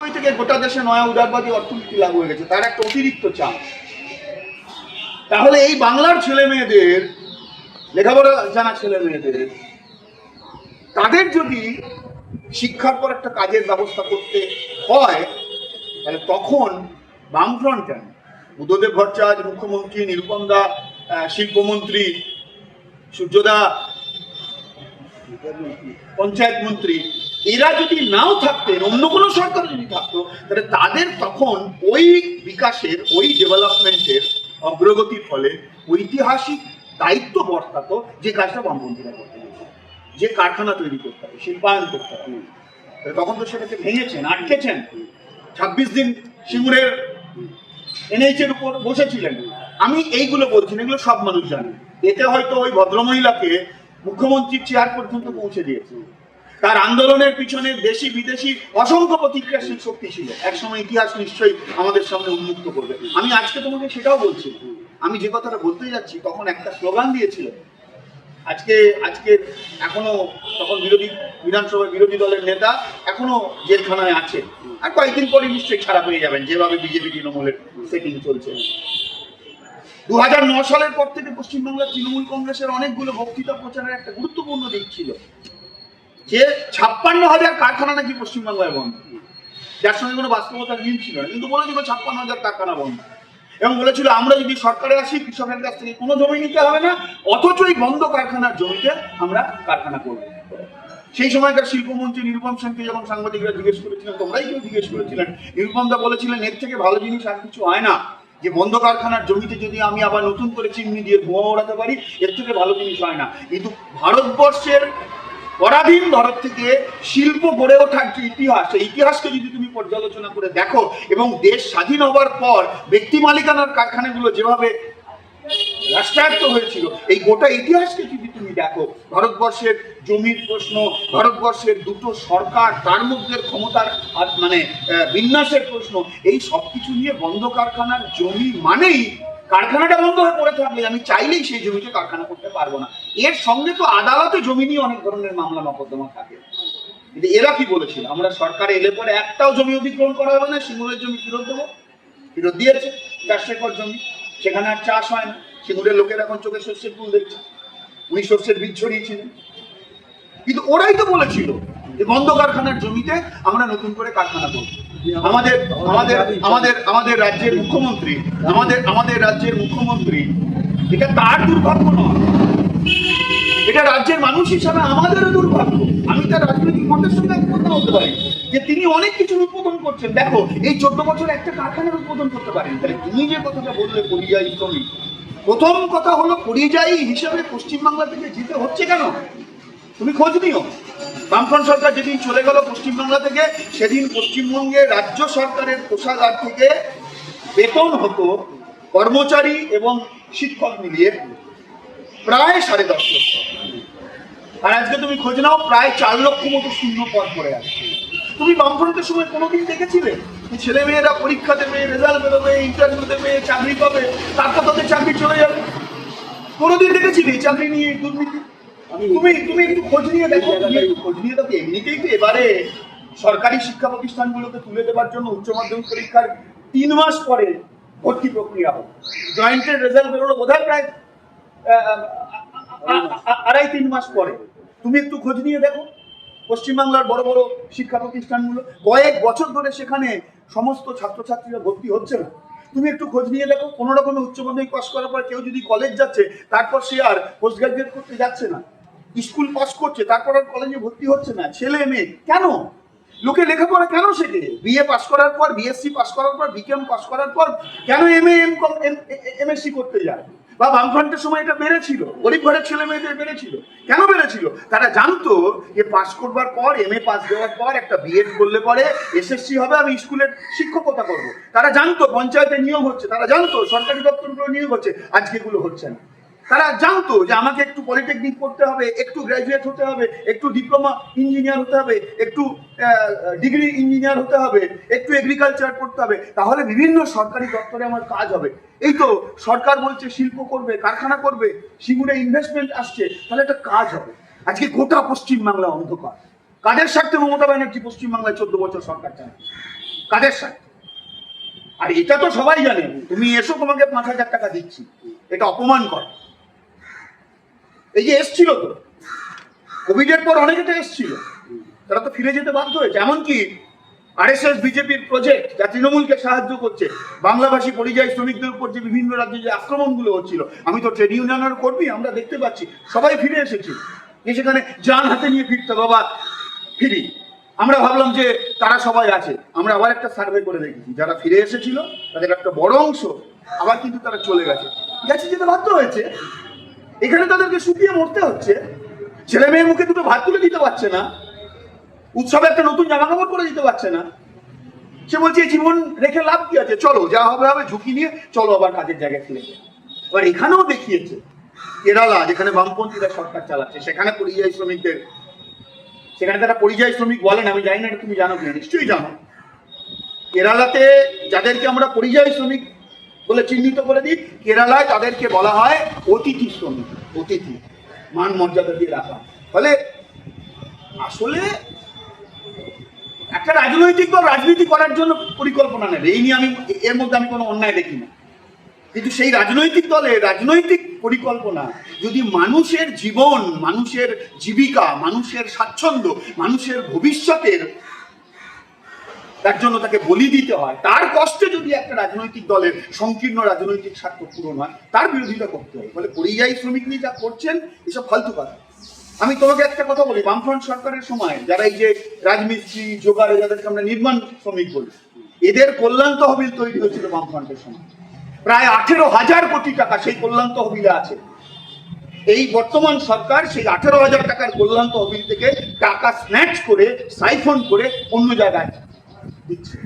থেকে গোটা দেশে নয়া উদারবাদী অর্থনীতি লাগু হয়ে গেছে, তার একটা অতিরিক্ত চাপ। তাহলে এই বাংলার ছেলে মেয়েদের, লেখাপড়া জানা ছেলে মেয়েদের, তাদের যদি শিক্ষার পর একটা কাজের ব্যবস্থা করতে হয়, তাহলে তখন বামফ্রন্ট কেন বুদ্ধদেব ভট্টাচার্য, মুখ্যমন্ত্রী, নিরুপম দা শিল্পমন্ত্রী, সূর্যদা পঞ্চায়েত মন্ত্রী, এরা যদি নাও থাকতেন, অন্য কোনো সরকার যদি থাকতো, তাহলে তাদের তখন ওই বিকাশের, ওই ডেভেলপমেন্টের অগ্রগতির ফলে ঐতিহাসিক দায়িত্ব বর্তাতো যে কাজটা বামপন্থীরা করতে যে কারখানা তৈরি করতে হবে, শিল্পায়ন করতে হবে। তখন তো সেটাকে ভেঙেছেন, আটকেছেন। ছাব্বিশ দিন সিঙ্গুরের এনএইচ এর উপর বসেছিলেন। আমি এইগুলো বলছি এগুলো সব মানুষ জানে। এতে হয়তো ওই ভদ্রমহিলাকে মুখ্যমন্ত্রীর চেয়ার পর্যন্ত পৌঁছে দিয়েছে। তার আন্দোলনের পিছনে দেশি, বিদেশি অসংখ্য প্রতিক্রিয়াশীল শক্তি ছিল। একসময় ইতিহাস নিশ্চয়ই আমাদের সামনে উন্মুক্ত করবে। আমি আজকে তোমাকে সেটাও বলছি। আমি যে কথাটা বলতে যাচ্ছি, তখন একটা স্লোগান দিয়েছিল আজকে আজকে এখনও তখন বিরোধী বিধানসভায় বিরোধী দলের নেতা এখনও জেলখানায় আছে আর কয়েকদিন পরে নিশ্চয়ই ছাড়া পেয়ে যাবেন, যেভাবে বিজেপি, তৃণমূলের সেটিং চলছে। দু সালের পর থেকে পশ্চিমবঙ্গের তৃণমূল কংগ্রেসের অনেকগুলো বক্তৃতা প্রচারের একটা গুরুত্বপূর্ণ দিক ছিল যে ছাপ্পান্ন হাজার কারখানা নাকি পশ্চিমবাংলায় বন্ধ। যার সঙ্গে কোনো বাস্তবতার মিল ছিল না। কিন্তু বলেছিল ছাপ্পান্ন হাজার কারখানা বন্ধ। এবং বলেছিল, আমরা যদি সরকারে আসি, কৃষকের কাছ থেকে কোনো জমি নিতে হবে না, অথচ এই বন্ধ কারখানার জমিতে আমরা কারখানা করব। সেই সময়কার শিল্পমন্ত্রী নিরুপম সেনকে যখন সাংবাদিকরা জিজ্ঞেস করেছিলেন, তোমরাই কেউ জিজ্ঞেস করেছিলেন নিরুপম দা বলেছিলেন, এর থেকে ভালো জিনিস আর কিছু হয় না। যে বন্ধ কারখানার জমিতে যদি আমি আবার নতুন করে চিমনি দিয়ে ধোঁয়া ওড়াতে পারি, এর থেকে ভালো জিনিস হয় না। কিন্তু ভারতবর্ষের পরাধীন ভারত থেকে শিল্প গড়ে ওঠার যে ইতিহাস, সেই ইতিহাসকে যদি তুমি পর্যালোচনা করে দেখো এবং দেশ স্বাধীন হবার পর ব্যক্তি মালিকানার কারখানাগুলো যেভাবে রাষ্ট্রায়ত্ত হয়েছিল। এই গোটা ইতিহাসকে যদি তুমি দেখো, ভারতবর্ষের জমির প্রশ্ন, ভারতবর্ষের দুটো সরকার, তার মধ্যে ক্ষমতার মানে বিন্যাসের প্রশ্ন, এই সব কিছু নিয়ে বন্ধ কারখানার জমি মানেই কারখানাটা বন্ধ হয়ে পড়ে থাকলে আমি চাইলেই সেই জমিতে কারখানা করতে পারব না। এর সঙ্গে তো আদালতে জমি নিয়ে অনেক ধরনের মামলা, মকদ্দমা থাকে। কিন্তু এরা কি বলেছিল? আমরা সরকারে এলে পরে একটাও জমি অধিগ্রহণ করা হবে না সিঙ্গুরের জমি ফেরত দেবো। ফেরত দিয়েছে চারশো একর জমি। সেখানে আর চাষ হয় না। সিঙ্গুরের লোকের এখন চোখে শস্যের ফুল দেখছে। উনি সর্ষের বীজ ছড়িয়েছিলেন কিন্তু ওরাই তো বলেছিল যে বন্ধ কারখানার জমিতে আমরা নতুন করে কারখানা করব। আমাদের আমাদের আমাদের আমাদের রাজ্যের মুখ্যমন্ত্রী, আমাদের আমাদের রাজ্যের মুখ্যমন্ত্রী, এটা তার দুর্ভাগ্য নয়। এটা রাজ্যের মানুষ হিসাবে আমাদেরও দুর্ভাগ্য। আমি তার রাজনৈতিক মতের সঙ্গে একমত হতে পারি? যে তিনি অনেক কিছু উদ্বোধন করছেন। দেখো, এই চোদ্দ বছর একটা কারখানার উদ্বোধন করতে পারেন। তাহলে তুমি যে কথাটা বললে, পরিযায়ী শ্রমিক, প্রথম কথা হলো পরিযায়ী হিসেবে পশ্চিমবাংলা থেকে যেতে হচ্ছে কেন? তুমি খোঁজ নিও। বামফ্রন্ট সরকার যেদিন চলে গেল পশ্চিমবাংলা থেকে, সেদিন পশ্চিমবঙ্গে রাজ্য সরকারের কোষাগার থেকে বেতন হতো কর্মচারী এবং শিক্ষক মিলিয়ে। প্রায় সাড়ে দশ লক্ষ। আর আজকে তুমি খোঁজ নাও, প্রায় চার লক্ষ মতো শূন্য পদ পড়ে আছে। তুমি বামফ্রন্টের সময় কোনোদিন দেখেছিলে? ছেলে মেয়েরা পরীক্ষা দেবে রেজাল্ট বেরোবে ইন্টারভিউ দেবে, চাকরি পাবে, তারপর তাদের চাকরি চলে যাবে। কোনোদিন দেখেছিলি চাকরি নিয়ে দুর্নীতি? তুমি তুমি একটু খোঁজ নিয়ে দেখো, তুমি একটু খোঁজ নিয়ে দেখো, এমনিতেই তো এবারে সরকারি শিক্ষা প্রতিষ্ঠানগুলোকে তুলে দেওয়ার জন্য উচ্চ মাধ্যমিক পরীক্ষার তিন মাস পরে ভর্তি প্রক্রিয়া হবে। জয়েন্টের রেজাল্ট বেরোলো বোধহয় প্রায় আড়াই তিন মাস পরে তুমি একটু খোঁজ নিয়ে দেখো পশ্চিমবাংলার বড় বড় শিক্ষা প্রতিষ্ঠানগুলো কয়েক বছর ধরে সেখানে সমস্ত ছাত্রছাত্রীরা ভর্তি হচ্ছে না তুমি একটু খোঁজ নিয়ে দেখো কোনো রকমের উচ্চ মাধ্যমিক পাস করার পর কেউ যদি কলেজ যাচ্ছে তারপর সে আর পোস্ট গ্রাজুয়েট করতে যাচ্ছে না স্কুল পাস করছে তারপর আর কলেজে ভর্তি হচ্ছে না ছেলে মেয়ে কেন লোকে লেখাপড়া কেন শেখে বিএ পাস করার পর বিএসসি পাস করার পর বিকেএম পাস করার পর কেন M A M com MSc করতে যায় বা বামফ্রন্টের সময় এটা বেড়েছিল গরিব ঘরের ছেলে মেয়েদের বেড়েছিল কেন বেড়েছিল তারা জানতো যে পাস করবার পর এম এ পাস দেওয়ার পর একটা বিএড করলে পরে এসএসসি হবে, আমি স্কুলের শিক্ষকতা করব তারা জানতো পঞ্চায়েতে নিয়োগ হচ্ছে। তারা জানতো, সরকারি দপ্তরগুলো নিয়োগ হচ্ছে। আজকে এগুলো হচ্ছে না। তারা জানতো যে আমাকে একটু পলিটেকনিক করতে হবে, একটু গ্র্যাজুয়েট হতে হবে, একটু ডিপ্লোমা ইঞ্জিনিয়ার হতে হবে, একটু ডিগ্রি ইঞ্জিনিয়ার হতে হবে, একটু এগ্রিকালচার করতে হবে, তাহলে বিভিন্ন সরকারি দপ্তরে আমার কাজ হবে। এই তো সরকার বলছে শিল্প করবে, কারখানা করবে সিঙ্গুরে ইনভেস্টমেন্ট আসছে, তাহলে একটা কাজ হবে। আজকে গোটা পশ্চিমবাংলা অন্ধকার। কাদের স্বার্থে মমতা ব্যানার্জি পশ্চিমবাংলায় চোদ্দ বছর সরকার চালাচ্ছে? কাদের সাথে আর এটা তো সবাই জানে। তুমি এসো, তোমাকে পাঁচ হাজার টাকা দিচ্ছি। এটা অপমান কর। এই যে এসছিল তো, কোভিডের পর অনেকে তো এসছিল, তারা তো ফিরে যেতে বাধ্য হয়েছে। এমনকি আরএসএস, বিজেপির প্রজেক্ট যা তৃণমূলকে সাহায্য করছে, বাংলাভাষী পরিযায়ী শ্রমিকদের উপর যে বিভিন্ন রাজ্যে যে আক্রমণগুলো হচ্ছিল, আমি তো ট্রেড ইউনিয়নের কর্মী, আমরা দেখতে পাচ্ছি, সবাই ফিরে এসেছি। সেখানে যান হাতে নিয়ে ফিরতে বাবা, ফিরি। আমরা ভাবলাম যে তারা সবাই আছে, আমরা আবার একটা সার্ভে করে দেখেছি। যারা ফিরে এসেছিল, তাদের একটা বড় অংশ আবার কিন্তু তারা চলে গেছে। গেছে যেতে বাধ্য হয়েছে এখানে তাদেরকে শুকিয়ে মরতে হচ্ছে। ছেলে মেয়ের মুখে দুটো ভাত তুলে দিতে পারছে না। উৎসবে একটা নতুন জামা কাপড় করে দিতে পারছে না। সে বলছে জীবন রেখে লাভ কি আছে? চলো, যা হবে হবে, ঝুঁকি নিয়ে চলো আবার কাজের জায়গায় ফিরে এবার এখানেও দেখিয়েছে, কেরালা, যেখানে বামপন্থীরা সরকার চালাচ্ছে, সেখানে পরিযায়ী শ্রমিকদের, সেখানে তারা পরিযায়ী শ্রমিক বলেন, আমি জানি না তুমি জানো কিনা, নিশ্চয়ই জানো। কেরালাতে যাদেরকে আমরা পরিযায়ী শ্রমিক বলে চিহ্নিত করে দিই, কেরালায় তাদেরকে বলা হয় অতিথি শ্রমিক, অতিথি, মান মর্যাদা দিয়ে রাখা। ফলে আসলে একটা রাজনৈতিক দল রাজনীতি করার জন্য পরিকল্পনা নেবে এই নিয়ে আমি, এর মধ্যে আমি কোনো অন্যায় দেখি না। কিন্তু সেই রাজনৈতিক দলে রাজনৈতিক পরিকল্পনা, যদি মানুষের জীবন, মানুষের জীবিকা, মানুষের স্বাচ্ছন্দ্য, মানুষের ভবিষ্যতের তার জন্য তাকে বলি দিতে হয়। তার কষ্টে যদি একটা রাজনৈতিক দলের সংকীর্ণ রাজনৈতিক স্বার্থ পূরণ হয়, তার বিরোধিতা করতে হয়। ফলে পরিযায়ী শ্রমিক নিয়ে যা করছেন, এসব ফালতু কথা। আমি তোমাকে একটা কথা বলি, বামফ্রন্ট সরকারের সময় যারা এই যে রাজমিস্ত্রি, জোগাড়ে, যাদেরকে আমরা নির্মাণ শ্রমিক বলি, এদের কল্যাণ তহবিল তৈরি হয়েছিল বামফ্রন্টের সময়। প্রায় আঠেরো হাজার কোটি টাকা সেই কল্যাণ তহবিলে আছে। এই বর্তমান সরকার সেই আঠেরো হাজার টাকার কল্যাণ তহবিল থেকে টাকা স্ন্যাচ করে সাইফন করে অন্য জায়গায় দিচ্ছে।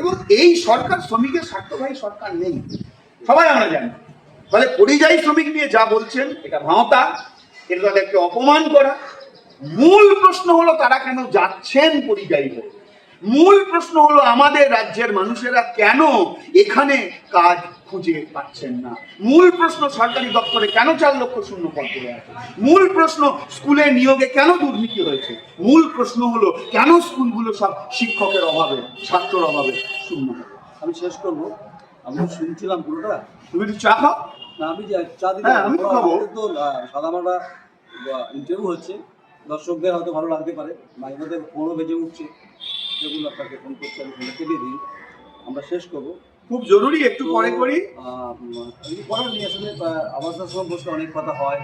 এবং এই সরকার শ্রমিকের স্বার্থবাহী সরকার নেই। সবাই আমরা জানি। ফলে পরিযায়ী শ্রমিক নিয়ে যা বলছেন, এটা ভাঁওতা এটা তাদেরকে অপমান করা। মূল প্রশ্ন হলো, তারা কেন যাচ্ছেন পরিযায়ী হয়ে মূল প্রশ্ন হলো আমাদের রাজ্যের মানুষেরা কেন এখানে কাজ খুঁজে পাচ্ছেন না? মূল প্রশ্ন সরকারি দপ্তরে কেন চার লক্ষ শূন্য পদ পড়ে আছে? মূল প্রশ্ন স্কুলে নিয়োগে কেন দুর্নীতি হয়েছে? মূল প্রশ্ন হলো কেন স্কুলগুলো সব শিক্ষকের অভাবে ছাত্রর অভাবে শূন্য? আমি শেষ করব। আমি শুনছিলাম পুরোটা। তুমি একটু চা খাও। না আমি চা দিতে হ্যাঁ, আমি খাব। তো সাদামাটা ইন্টারভিউ হচ্ছে। দর্শকদের হয়তো ভালো লাগতে পারে। মাঝে মধ্যে ফোনও বেজে উঠছে। যেগুলো আপনাকে ফোন করছে আমি ফোনে কেটে দিই। আমরা শেষ করব। খুব জরুরি একটু পরে করি। করার নিয়ে আসলে সময় বসে অনেক কথা হয়।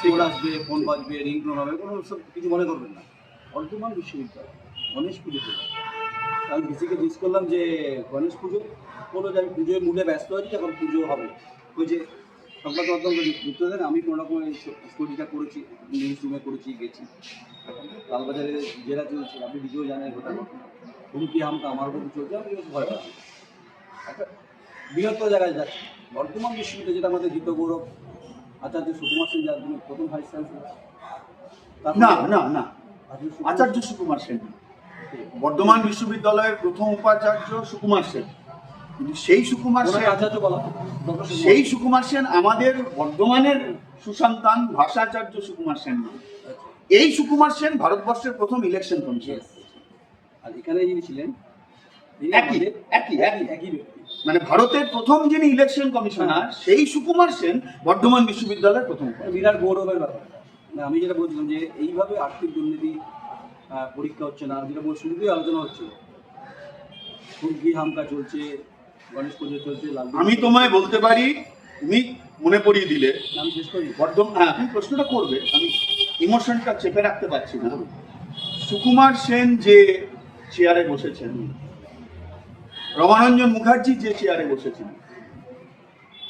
ফোন আসবে ফোন বাজবে রিংটোন হবে কোনো সব কিছু মনে করবেন না। বর্তমান বিশ্ববিদ্যালয় গণেশ পুজো পুজো আমি ভিসিকে জিজ্ঞেস করলাম যে গণেশ পুজো? বলল যে আমি পুজোয় মুডে ব্যস্ত আছি এখন পুজো হবে। ওই যে সংবাদ মাধ্যমকে যুক্ত দেন আমি কোনো রকম স্টোরিটা করেছি নিউজ রুমে করেছি গেছি। লালবাজারে জেলা চলছে আপনি নিজেও জানেন ঘটনা। হুমকি হামকা আমার উপর চলছে আমি ভয় পাচ্ছি। একটা বৃহত্তর জায়গায় যাচ্ছে। বর্তমান বিশ্ববিদ্যালয় যেটা আমাদের দ্বিতীয় গৌরব আচার্য সুকুমার সেন যার যিনি প্রথম ভাইস চ্যান্সেলর। না না না। আচার্য সুকুমার সেন। বর্ধমান বিশ্ববিদ্যালয়ের প্রথম উপাচার্য সুকুমার সেন। সেই সুকুমার সেন বলা হয়, সেই সুকুমার সেন আমাদের বর্ধমানের সুসন্তান ভাষাচার্য সুকুমার সেন নয়। এই সুকুমার সেন ভারতবর্ষের প্রথম ইলেকশন কমিশন. আর এখানে যিনি ছিলেন একই, একই, একই। একই মানে ভারতের প্রথম যিনি ইলেকশন কমিশনার সেই সুকুমার সেন বর্ধমান বিশ্ববিদ্যালয়ের প্রথম বিরাট গৌরবের ব্যাপার। মানে আমি যেটা বলছিলাম যে এইভাবে আর্থিক দুর্নীতি পরীক্ষা হচ্ছে না যেটা শুরুতেই আলোচনা হচ্ছে। হুমকি হামকা চলছে আমি তোমায় বলতে পারি তুমি মনে পড়িয়ে দিলে। আমি শেষ করি বর্ধমান হ্যাঁ তুমি প্রশ্নটা করবে আমি ইমোশনটা চেপে রাখতে পারছি না। সুকুমার সেন যে চেয়ারে বসেছেন রমানঞ্জন মুখার্জি যে চেয়ারে বসেছেন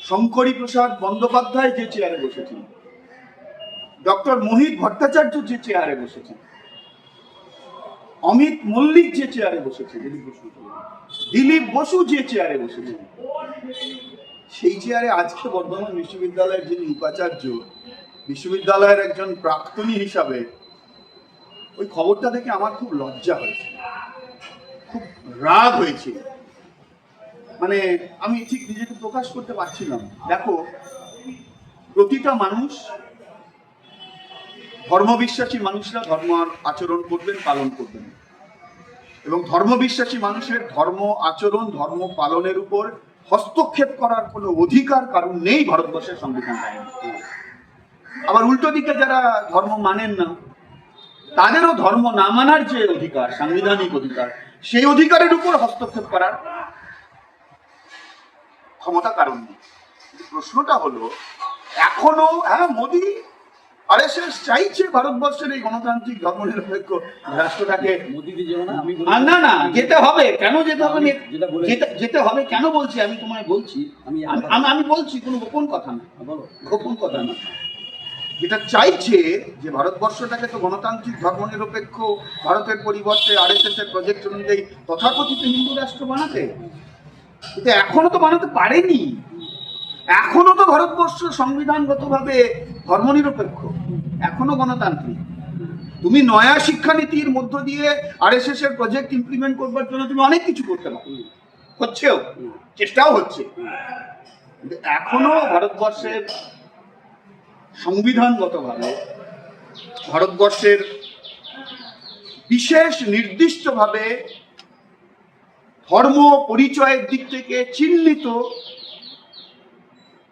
শঙ্করী প্রসাদ বন্দ্যোপাধ্যায় যে চেয়ারে বসেছেন ডক্টর মোহিত ভট্টাচার্য যে চেয়ারে বসেছেন অমিত মল্লিক যে চেয়ারে বসেছে, দিলীপ বসু যে চেয়ারে বসেছে। সেই চেয়ারে আজকে বর্ধমান বিশ্ববিদ্যালয়ের যিনি উপাচার্য, বিশ্ববিদ্যালয়ের একজন প্রাক্তনী হিসাবে, ওই খবরটা দেখে আমার খুব লজ্জা হয়েছে। খুব রাগ হয়েছে। মানে আমি ঠিক নিজেকে প্রকাশ করতে পারছিলাম দেখো, প্রতিটা মানুষ ধর্মবিশ্বাসী মানুষরা ধর্ম আচরণ করবেন, পালন করবেন। এবং ধর্মবিশ্বাসী মানুষের ধর্ম, আচরণ, ধর্ম পালনের উপর হস্তক্ষেপ করার কোনো অধিকার কারণ নেই ভারতবর্ষের সংবিধান আবার উল্টো দিকে যারা ধর্ম মানেন না, তাদেরও ধর্ম না মানার যে অধিকার, সাংবিধানিক অধিকার, সেই অধিকারের উপর হস্তক্ষেপ করার ক্ষমতা কারণ নেই। প্রশ্নটা হলো, এখনও হ্যাঁ মোদী আরএসএস চাইছে ভারতবর্ষের এই গণতান্ত্রিক ধর্মনিরপেক্ষ রাষ্ট্রটাকে। না না যেতে হবে। কেন যেতে হবে? যেতে হবে কেন বলছি? আমি তোমায় বলছি। আমি আমি- আমি আমি বলছি কোনো গোপন কথা না। বলো। গোপন কথা না। যেটা চাইছে যে ভারতবর্ষটাকে তো গণতান্ত্রিক ধর্মনিরপেক্ষ ভারতের পরিবর্তে আরএসএস এর প্রজেক্ট অনুযায়ী তথাকথিত হিন্দু রাষ্ট্র বানাতে। কিন্তু এখনও তো বানাতে পারেনি। এখনও তো ভারতবর্ষ সংবিধানগতভাবে ধর্মনিরপেক্ষ, এখনও গণতান্ত্রিক। তুমি নয়া শিক্ষানীতির মধ্য দিয়ে আরএসএস এর প্রজেক্ট ইমপ্লিমেন্ট করবার জন্য তুমি অনেক কিছু করতে পারো। হচ্ছেও, চেষ্টাও হচ্ছে। এখনও ভারতবর্ষের সংবিধানগতভাবে, ভারতবর্ষের বিশেষ নির্দিষ্টভাবে ধর্ম পরিচয়ের দিক থেকে চিহ্নিত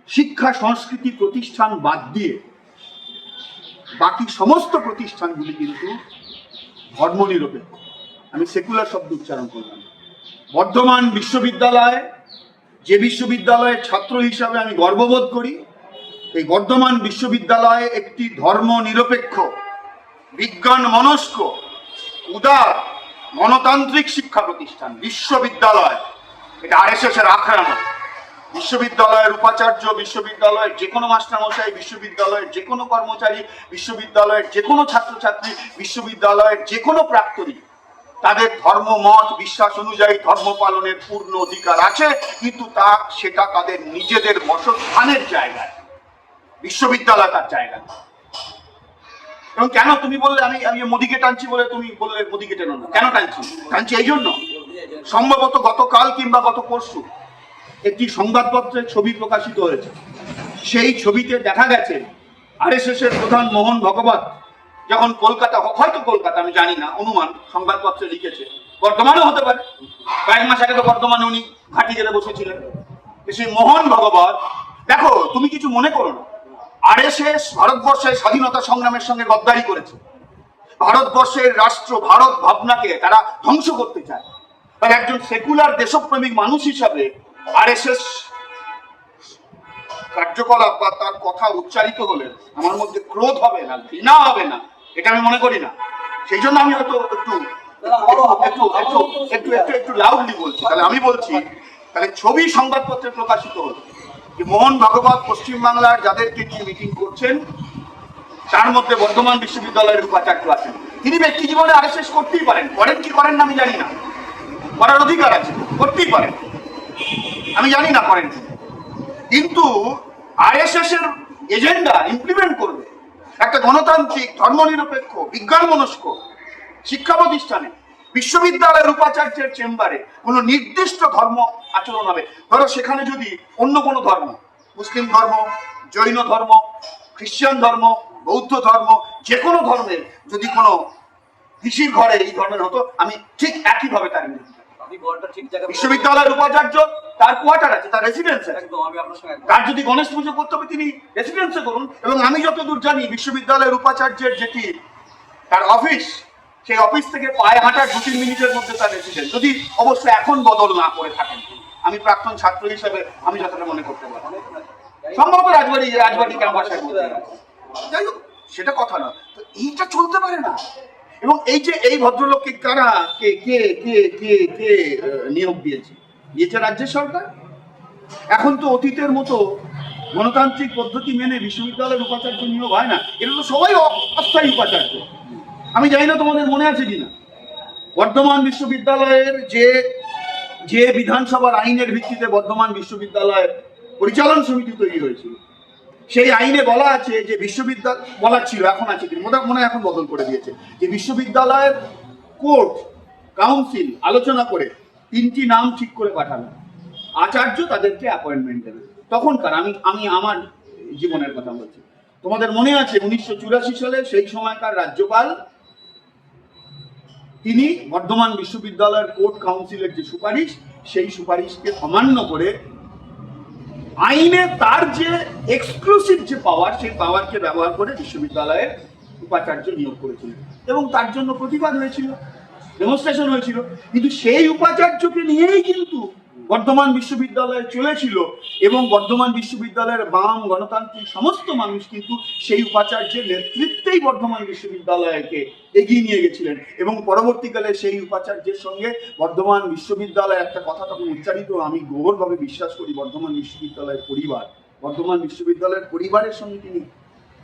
শিক্ষা, সংস্কৃতি প্রতিষ্ঠান বাদ দিয়ে বাকি সমস্ত প্রতিষ্ঠানগুলি কিন্তু ধর্মনিরপেক্ষ। আমি সেকুলার শব্দ উচ্চারণ করলাম। বর্ধমান বিশ্ববিদ্যালয়, যে বিশ্ববিদ্যালয়ের ছাত্র হিসাবে আমি গর্ববোধ করি, এই বর্ধমান বিশ্ববিদ্যালয়ে একটি ধর্ম নিরপেক্ষ বিজ্ঞান মনস্ক, উদার, গণতান্ত্রিক শিক্ষা প্রতিষ্ঠান, বিশ্ববিদ্যালয়। এটা আর এস এস এর নয় বিশ্ববিদ্যালয়ের উপাচার্য, বিশ্ববিদ্যালয়ের যে কোনো মাস্টারমশাই, বিশ্ববিদ্যালয়ের যে কোনো কর্মচারী, বিশ্ববিদ্যালয়ের যে কোনো ছাত্রছাত্রী, বিশ্ববিদ্যালয়ের যে কোনো প্রাক্তনী, তাদের ধর্ম, মত, বিশ্বাস অনুযায়ী ধর্ম পালনের পূর্ণ অধিকার আছে, কিন্তু তা, সেটা তাদের নিজেদের বসস্থানের জায়গায় বিশ্ববিদ্যালয় তার জায়গা এবং কেন তুমি বললে, আমি আমি মোদিকে টানছি বলে তুমি বললে মোদিকে টেনো না? কেন টানছি? টানছি এই জন্য? সম্ভবত গতকাল কিংবা গত পরশু একটি সংবাদপত্রের ছবি প্রকাশিত হয়েছে। সেই ছবিতে দেখা গেছে আরএসএস এর প্রধান মোহন ভগবত যখন কলকাতা, হয়তো কলকাতা, আমি জানি না, অনুমান সংবাদপত্রে লিখেছে। বর্ধমানও হতে পারে। কয়েক মাস আগে তো বর্ধমানে উনি ঘাটি জেলে বসেছিলেন। সেই মোহন ভগবত, দেখো, তুমি কিছু মনে করো না। আরএসএস ভারতবর্ষের স্বাধীনতা সংগ্রামের সঙ্গে গদ্দারি করেছে। ভারতবর্ষের রাষ্ট্র, ভারত ভাবনাকে তারা ধ্বংস করতে চায়। একজন সেকুলার দেশপ্রেমিক মানুষ হিসাবে আরএসএস কার্যকলাপ বা তার কথা উচ্চারিত হলে আমার মধ্যে ক্রোধ হবে না, ঘৃণা হবে না, এটা আমি মনে করি না। সেই জন্য আমি হয়তো একটু একটু একটু একটু একটু একটু লাউডলি বলছি। তাহলে আমি বলছি, তাহলে ছবি সংবাদপত্রে প্রকাশিত হলো। যে মোহন ভাগবত পশ্চিমবাংলার যাদেরকে নিয়ে মিটিং করছেন, তার মধ্যে বর্ধমান বিশ্ববিদ্যালয়ের উপাচার্য আছেন। তিনি ব্যক্তি জীবনে আর আরএসএস করতেই পারেন। করেন কি করেন না আমি জানি না। করার অধিকার আছে, করতেই পারেন। আমি জানি না করেন কিন্তু আরএসএস এর এজেন্ডা ইমপ্লিমেন্ট করবে একটা গণতান্ত্রিক, ধর্মনিরপেক্ষ বিজ্ঞান মনস্ক শিক্ষা প্রতিষ্ঠানে, বিশ্ববিদ্যালয়ের উপাচার্যের চেম্বারে কোনো নির্দিষ্ট ধর্ম আচরণ হবে। ধরো সেখানে যদি অন্য কোনো ধর্ম, মুসলিম ধর্ম, জৈন ধর্ম খ্রিস্টান ধর্ম, বৌদ্ধ ধর্ম, যে কোনো ধর্মের যদি কোনো ঋষির ঘরে এই ধর্মের হতো, আমি ঠিক একইভাবে তার বিরুদ্ধে। বিশ্ববিদ্যালয়ের উপাচার্য তার কোয়ার্টার আছে তার রেসিডেন্স তার যদি গণেশ পুজো করতে হবে তিনি রেসিডেন্সে করুন। এবং আমি যতদূর জানি বিশ্ববিদ্যালয়ের উপাচার্যের যেটি তার অফিস সেই অফিস থেকে পায়ে হাঁটার দু তিন মিনিটের মধ্যে তার রেসিডেন্স যদি অবশ্য এখন বদল না করে থাকেন আমি প্রাক্তন ছাত্র হিসেবে আমি যতটা মনে করতে পারি। সম্ভবত রাজবাড়ি রাজবাড়ি ক্যাম্পাসের। যাই হোক সেটা কথা না। তো এইটা চলতে পারে না। এবং এই যে এই ভদ্রলোককে কারা, কে কে কে কে কে নিয়োগ দিয়েছে? দিয়েছে রাজ্য সরকার? এখন তো অতীতের মতো গণতান্ত্রিক পদ্ধতি মেনে বিশ্ববিদ্যালয়ের উপাচার্য নিয়োগ হয় না। এটা তো সবাই অস্থায়ী উপাচার্য। আমি জানি না তোমাদের মনে আছে কিনা। বর্ধমান বিশ্ববিদ্যালয়ের যে যে বিধানসভার আইনের ভিত্তিতে বর্ধমান বিশ্ববিদ্যালয় পরিচালন সমিতি তৈরি হয়েছিল। সেই আইনে বলা আছে যে বিশ্ববিদ্যালয় বলা ছিল, এখন আছে কি মনে এখন বদল করে দিয়েছে, যে বিশ্ববিদ্যালয়ের কোর্ট, কাউন্সিল আলোচনা করে তিনটি নাম ঠিক করে পাঠাবে আচার্য তাদেরকে অ্যাপয়েন্টমেন্ট দেবে। তখনকার আমি আমি আমার জীবনের কথা বলছি। তোমাদের মনে আছে উনিশশো চুরাশি সালে সেই সময়কার রাজ্যপাল? তিনি বর্ধমান বিশ্ববিদ্যালয়ের কোর্ট কাউন্সিলের যে সুপারিশ, সেই সুপারিশকে অমান্য করে আইনে তার যে এক্সক্লুসিভ যে পাওয়ার সেই পাওয়ারকে ব্যবহার করে বিশ্ববিদ্যালয়ের উপাচার্য নিয়োগ করেছিলেন এবং তার জন্য প্রতিবাদ হয়েছিল ডেমনস্ট্রেশন হয়েছিল। কিন্তু সেই উপাচার্যকে নিয়েই কিন্তু বর্ধমান বিশ্ববিদ্যালয়ে চলেছিল এবং বর্ধমান বিশ্ববিদ্যালয়ের বাম গণতান্ত্রিক সমস্ত মানুষ কিন্তু সেই উপাচার্যের নেতৃত্বেই বর্ধমান বিশ্ববিদ্যালয়কে এগিয়ে নিয়ে গেছিলেন। এবং পরবর্তীকালে সেই উপাচার্যের সঙ্গে বর্ধমান বিশ্ববিদ্যালয় একটা কথা তখন উচ্চারিত, আমি গভীরভাবে বিশ্বাস করি বর্ধমান বিশ্ববিদ্যালয়ের পরিবার। বর্ধমান বিশ্ববিদ্যালয়ের পরিবারের সঙ্গে তিনি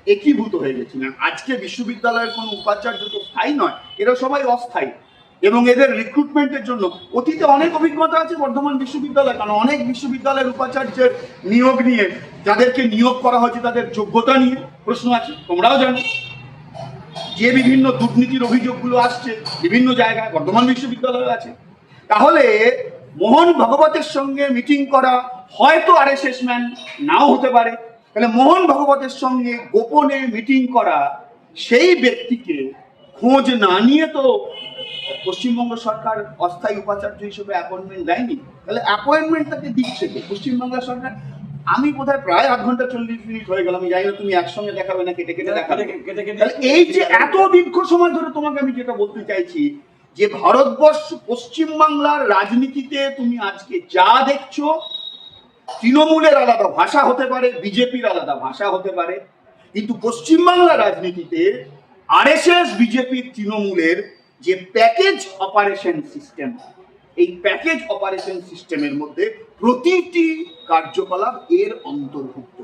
একীভূত হয়ে গেছিলেন। আজকে বিশ্ববিদ্যালয়ের কোনো উপাচার্য তো স্থায়ী নয়, এরা সবাই অস্থায়ী। এবং এদের রিক্রুটমেন্টের জন্য অতীতে অনেক অভিজ্ঞতা আছে বর্ধমান বিশ্ববিদ্যালয়, কারণ অনেক বিশ্ববিদ্যালয়ের উপাচার্যের নিয়োগ নিয়ে যাদেরকে নিয়োগ করা হয়েছে, তাদের যোগ্যতা নিয়ে প্রশ্ন আছে, তোমরাও জানো। যে বিভিন্ন দুর্নীতির অভিযোগগুলো আসছে বিভিন্ন জায়গায়, বর্ধমান বিশ্ববিদ্যালয় আছে। তাহলে মোহন ভগবতের সঙ্গে মিটিং করা হয়তো আর এস এস ম্যান নাও হতে পারে। তাহলে মোহন ভগবতের সঙ্গে গোপনে মিটিং করা সেই ব্যক্তিকে খোঁজ না নিয়ে তো পশ্চিমবঙ্গ সরকার অস্থায়ী উপাচার্য হিসেবে অ্যাপয়েন্টমেন্ট দেয়নি তাহলে অ্যাপয়েন্টমেন্ট তাকে দিচ্ছে কে? পশ্চিমবঙ্গ সরকার আমি বোধহয় প্রায় আধ ঘণ্টা চল্লিশ মিনিট হয়ে গেল আমি জানি না তুমি একসঙ্গে দেখাবে না কেটে কেটে দেখাবে এই যে এত দীর্ঘ সময় ধরে তোমাকে আমি যেটা বলতে চাইছি যে ভারতবর্ষ পশ্চিমবাংলার রাজনীতিতে তুমি আজকে যা দেখছ তৃণমূলের আলাদা ভাষা হতে পারে বিজেপির আলাদা ভাষা হতে পারে কিন্তু পশ্চিমবাংলার রাজনীতিতে আরএসএস বিজেপির তৃণমূলের যে প্যাকেজ অপারেশন সিস্টেম এই প্যাকেজ অপারেশন সিস্টেমের মধ্যে প্রতিটি কার্যকলাপ এর অন্তর্ভুক্ত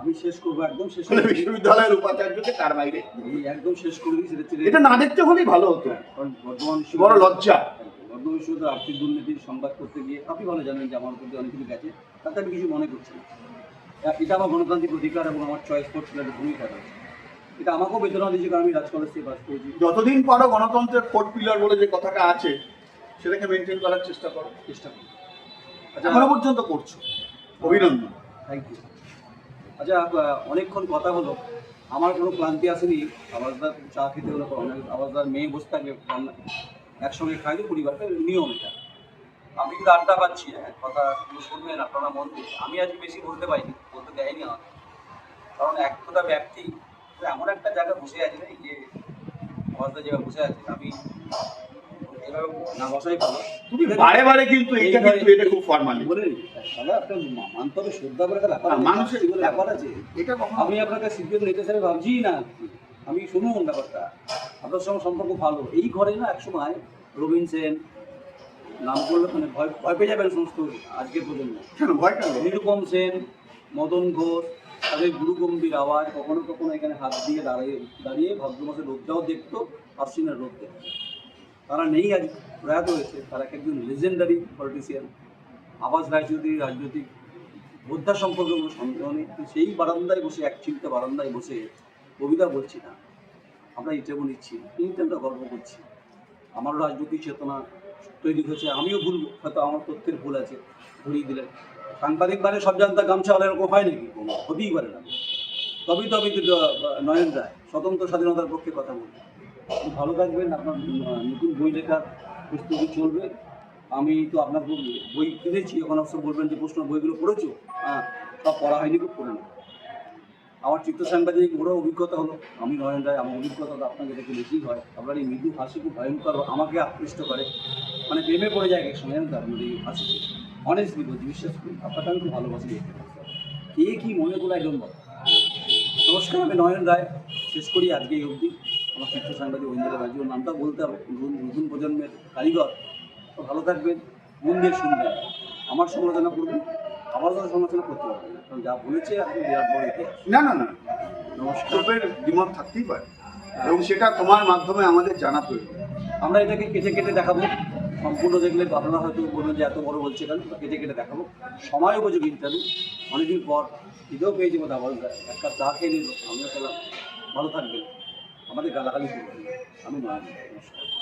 আমি শেষ করব একদম শেষ করে বিশ্ববিদ্যালয়ের উপাচার্যকে তার বাইরে। একদম শেষ করে হচ্ছে এটা না দেখতে হলেই ভালো হতো। কারণ বর্তমান বড় লজ্জা। বর্তমান বিশ্ববিদ্যালয় আর্থিক দুর্নীতির সংবাদ করতে গিয়ে আপনি ভালো জানেন যে আমার প্রতি অনেক কিছু গেছে তাতে আমি কিছু মনে করছি না। এটা আমার গণতান্ত্রিক অধিকার এবং আমার চয়েস করছিল একটা ভূমিকা রয়েছে। এটা আমাকেও বেতনা দিয়েছে কারণ আমি রাজ কলেজ থেকে পাস করেছি। যতদিন পারো গণতন্ত্রের ফোর্থ পিলার বলে যে কথাটা আছে সেটাকে মেনটেন করার চেষ্টা করো। চেষ্টা করি আচ্ছা এখনও পর্যন্ত করছ। অভিনন্দন। থ্যাংক ইউ আচ্ছা অনেকক্ষণ কথা হলো। আমার কোনো ক্লান্তি আসেনি। আবাসদার চা খেতে হলো আবাসদার মেয়ে বসে থাকলে রান্না একসঙ্গে খাই পরিবারটা নিয়ম এটা। আমি কিন্তু আড্ডা পাচ্ছি হ্যাঁ কথা শুনবেন আপনারা মন আমি আজকে বেশি বলতে পারিনি বলতে দেয়নি আমাকে। কারণ একটা ব্যক্তি এমন একটা জায়গা বসে আছে না এই যে আবাসদার জায়গায় বসে আছে আমি না বসাই ভালো। তুমি বারে বারে কিন্তু এটা কিন্তু এটা খুব ফর্মালি বলে দাদা একটা মানতে হবে শ্রদ্ধা করে একটা ব্যাপার হ্যাঁ, মানুষের- মানুষের ব্যাপার আছে। এটা আমি আপনাকে নেতা হিসেবে ভাবছি না আমি শুনুন ব্যাপারটা। আপনার সঙ্গে সম্পর্ক ভালো। এই ঘরে না এক সময় রবীন সেন নাম করলে মানে ভয় ভয় পেয়ে যাবেন সমস্ত আজকের প্রজন্ম। কেন ভয় কেন নিরুপম সেন মদন ঘোষ তাদের গুরুগম্ভীর আওয়াজ, কখনো কখনো এখানে হাত দিয়ে দাঁড়িয়ে দাঁড়িয়ে ভাদ্র মাসের রোদটাও দেখতো আশ্বিনের রোদ দেখতো। তারা নেই আজ, প্রয়াত হয়েছে, তারা একজন লেজেন্ডারি পলিটিশিয়ান আবাস রায়চৌধুরী রাজনৈতিক বোদ্ধা সম্পর্কে কোনো সন্দেহ নেই। সেই বারান্দায় বসে, এক চিন্তা বারান্দায় বসে কবিতা বলছি না। আমরা ইটেবো নিচ্ছি কিন্তু আমরা গর্ব করছি। আমারও রাজনৈতিক চেতনা তৈরি হয়েছে আমিও ভুল হয়তো আমার তথ্যের ভুল আছে ধরিয়ে দিলেন। সাংবাদিক মানে সব জানতা গামছা হলে এরকম হয় নাকি? কোনো হতেই পারে না। তবেই তবে কিন্তু আহ, নয়ন রায় স্বতন্ত্র স্বাধীনতার পক্ষে কথা বলবে ভালো থাকবেন আপনার নতুন বই লেখার প্রস্তুতি চলবে। আমি তো আপনার বই কিনেছি ওখানে অবশ্য বলবেন যে প্রশ্ন বইগুলো পড়েছো? হ্যাঁ সব পড়া হয়নি খুব পড়ে নেব আমার চিত্র সাংবাদিক বড় অভিজ্ঞতা হলো। আমি নয়ন রায় আমার অভিজ্ঞতা আপনাকে দেখে বেশি হয়। আপনার এই মৃদু হাসি খুব ভয়ঙ্কর, আমাকে আকৃষ্ট করে। মানে প্রেমে পড়ে যায় এক সময়, জানেন তো আপনার এই হাসিতে অনেস্টলি বলছি, বিশ্বাস করি, আপনাকে আমি খুব ভালোবাসি দেখতে কে কি মনে করে একজন বল। নমস্কার, আমি নয়ন রায়। শেষ করি আজকে এই অবধি। আমার চিত্র সাংবাদিক ঐন্দ্র রাজি ওর নামটা বলতে হবে। নতুন নতুন প্রজন্মের কারিগর। তো ভালো থাকবেন, মন দিয়ে শুনবেন। আমার সমালোচনা করবেন। সাথে সমালোচনা করতে পারবেন না। যা বলেছে আপনি বিরাট বড় ইতিহাস না না না। নমস্কার। তোপের থাকতেই পারে। এবং সেটা তোমার মাধ্যমে আমাদের জানা প্রয়োজন। আমরা এটাকে কেটে কেটে দেখাবো। সম্পূর্ণ দেখলে আপনারা হয়তো বলবেন যে এত বড় বলছে কেন কেটে কেটে দেখাবো। সময় উপযোগী ইন্টারভিউ অনেকদিন পর ঈদেও পেয়েছি বোধ আবার। এক কাপ চা খেয়ে নিল। আমিও খেলাম। ভালো থাকবেন। আমাদের গালাগালি না। আমি নয় নমস্কার।